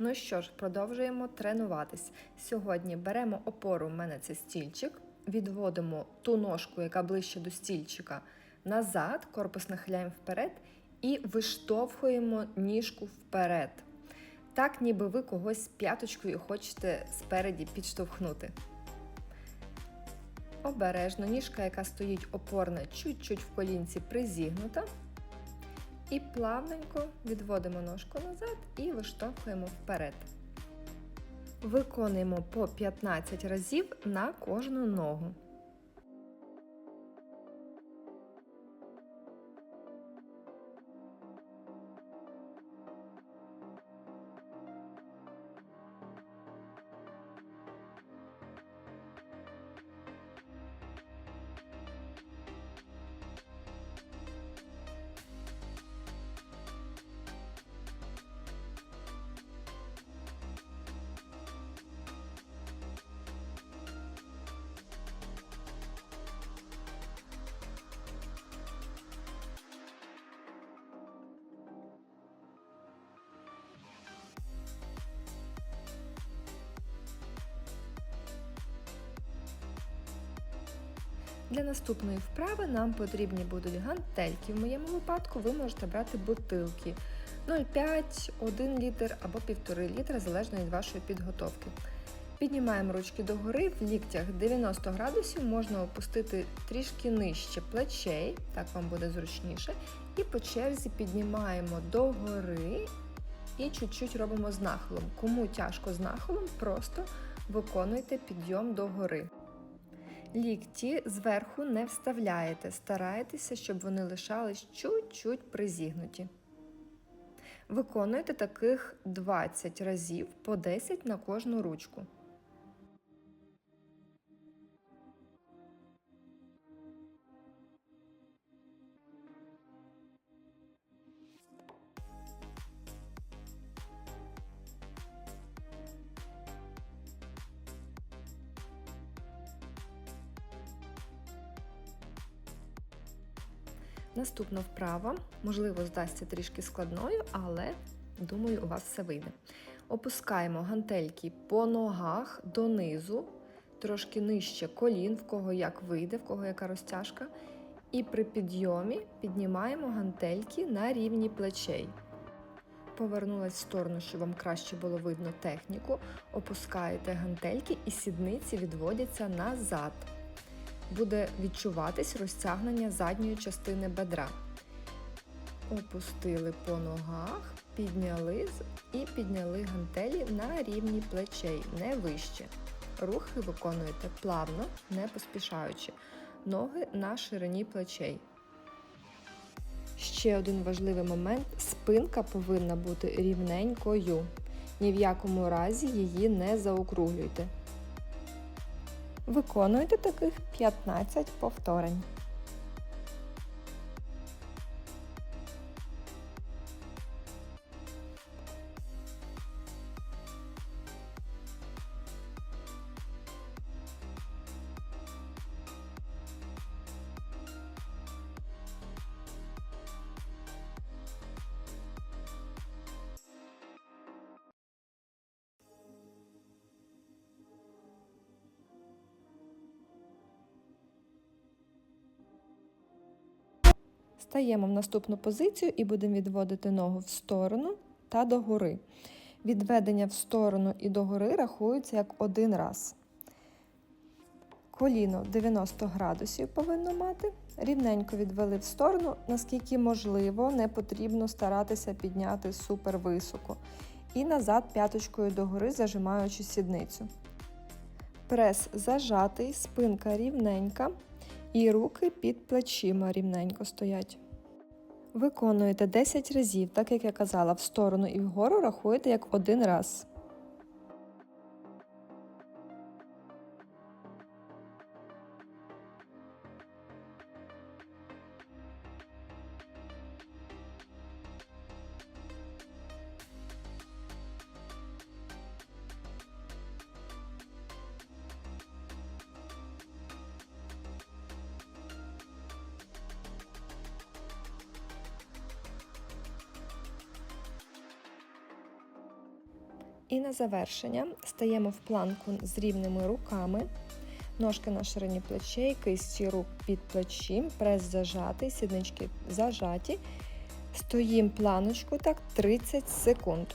Ну що ж, продовжуємо тренуватись. Сьогодні беремо опору, у мене це стільчик, відводимо ту ножку, яка ближче до стільчика, назад, корпус нахиляємо вперед і виштовхуємо ніжку вперед. Так, ніби ви когось п'яточкою хочете спереді підштовхнути. Обережно ніжка, яка стоїть опорна, чуть-чуть в колінці призігнута. І плавненько відводимо ножку назад і виштовхуємо вперед. Виконуємо по 15 разів на кожну ногу. Для наступної вправи нам потрібні будуть гантельки. В моєму випадку ви можете брати бутилки 0,5, 1 літр або 1,5 літра, залежно від вашої підготовки. Піднімаємо ручки догори, в ліктях 90 градусів можна опустити трішки нижче плечей, так вам буде зручніше. І по черзі піднімаємо догори і чуть-чуть робимо з нахилом. Кому тяжко з нахилом, просто виконуйте підйом догори. Лікті зверху не вставляєте, старайтеся, щоб вони лишались чуть-чуть призігнуті. Виконуйте таких 20 разів по 10 на кожну ручку. Наступна вправа, можливо, здасться трішки складною, але думаю, у вас все вийде. Опускаємо гантельки по ногах донизу, трошки нижче колін, в кого як вийде, в кого яка розтяжка. І при підйомі піднімаємо гантельки на рівні плечей. Повернулась в сторону, щоб вам краще було видно техніку. Опускаєте гантельки і сідниці відводяться назад буде відчуватись розтягнення задньої частини бедра. Опустили по ногах, підняли і підняли гантелі на рівні плечей, не вище. Рухи виконуєте плавно, не поспішаючи. Ноги на ширині плечей. Ще один важливий момент: спинка повинна бути рівненькою. Ні в якому разі її не заокруглюйте. Виконуйте таких 15 повторень. Стаємо в наступну позицію і будемо відводити ногу в сторону та догори. Відведення в сторону і догори рахується як один раз. Коліно 90 градусів повинно мати. Рівненько відвели в сторону, наскільки можливо, не потрібно старатися підняти супер високо. І назад п'яточкою догори зажимаючи сідницю. Прес зажатий, спинка рівненька. І руки під плечима рівненько стоять. Виконуєте 10 разів, так як я казала, в сторону і вгору рахуєте як один раз. І на завершення стаємо в планку з рівними руками. Ножки на ширині плечей, кисті рук під плечі, прес зажатий, сіднички зажаті. Стоїмо планочку так 30 секунд.